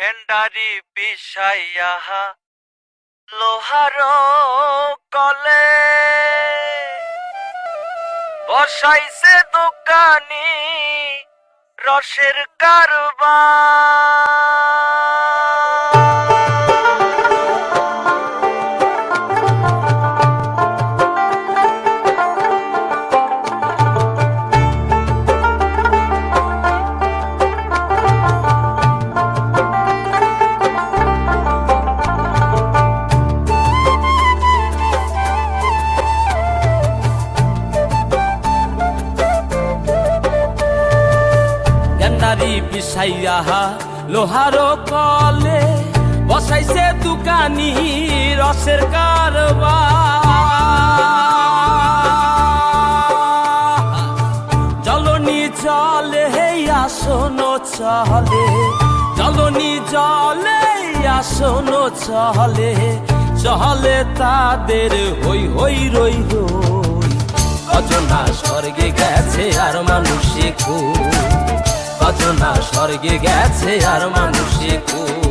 খেন্ডারি পিসাইয়া লোহার কলে। বসাইছে দোকানি রসের কারবার। গেন্ডারি পিসাইয়া লোহার কলে বসাইছে দোকানি রসের কারবার। জলনি জলে আসনো চলে। জলনি জলে আসনো চলে। চলে তাদের হই হই, রই রই অজনা স্বর্গে গেছে আর মানুষে খুব অজনা স্বর্গে গেছে আর মানুষে খুব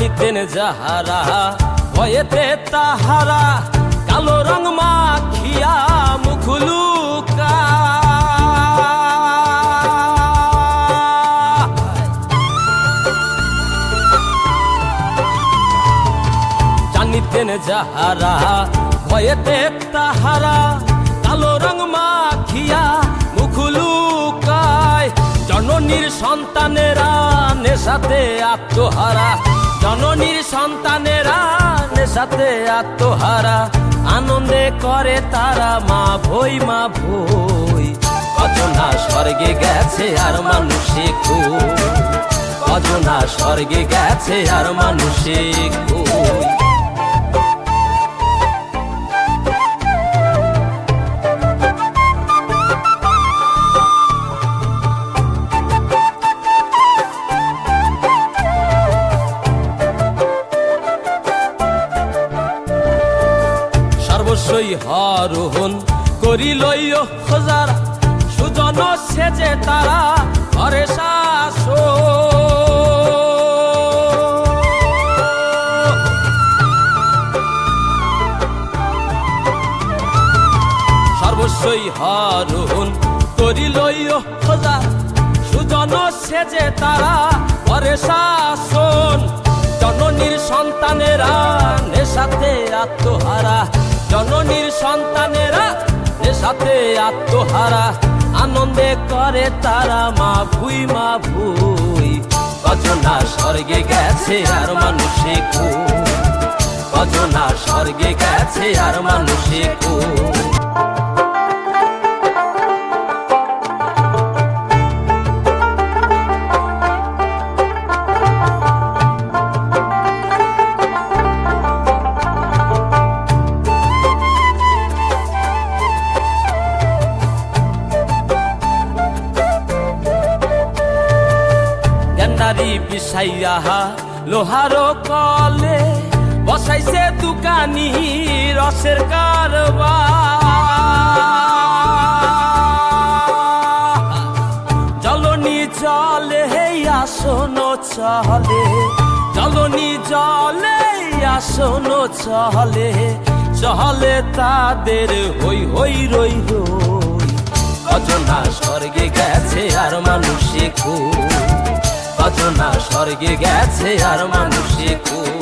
জানিতেন যাহারা, ভয়েতে তাহারা, কালো রং মাখিয়া মুখলুকা জানিতেন যাহারা, ভয়েতে তাহারা, কালো রং মাখিয়া মুখলুকায় জননীর সন্তানেরা নেশাতে আত্মহারা জননীর সন্তানেরা নেশাতে আত্মহারা, আনন্দে করে তারা, মা ভই মা ভই। অজনা স্বর্গে গেছে আর মানুষে খুব অজনা স্বর্গে গেছে আর মানুষে খুব সর্বস্বই হরোহন করিল খোঁজার সুজন সেজে তারা ঘরে শাস। সর্বস্বই হরোহন করিল খোঁজার সুজন সেজে তারা ঘরে শাসন। জননীর সন্তানেরা নেশাতে আত্মহারা জননীর সন্তানেরা সাথে আত্মহারা, আনন্দে করে তারা, মা ভুই মা ভুই। কজনা স্বর্গে গেছে আর মানুষে খুব কজনা স্বর্গে গেছে আর মানুষে খুব পিসাইয়া লোহার কলে বসাইছে দোকানি রসের কারবার। জলনি জলে আসনো চলে। জলনি জলে আসনো চলে। চলে তাদের হই হই, রই রই অজনা স্বর্গে গেছে আর মানুষে খুব অজনা স্বর্গে গেছে আর মানুষে খুব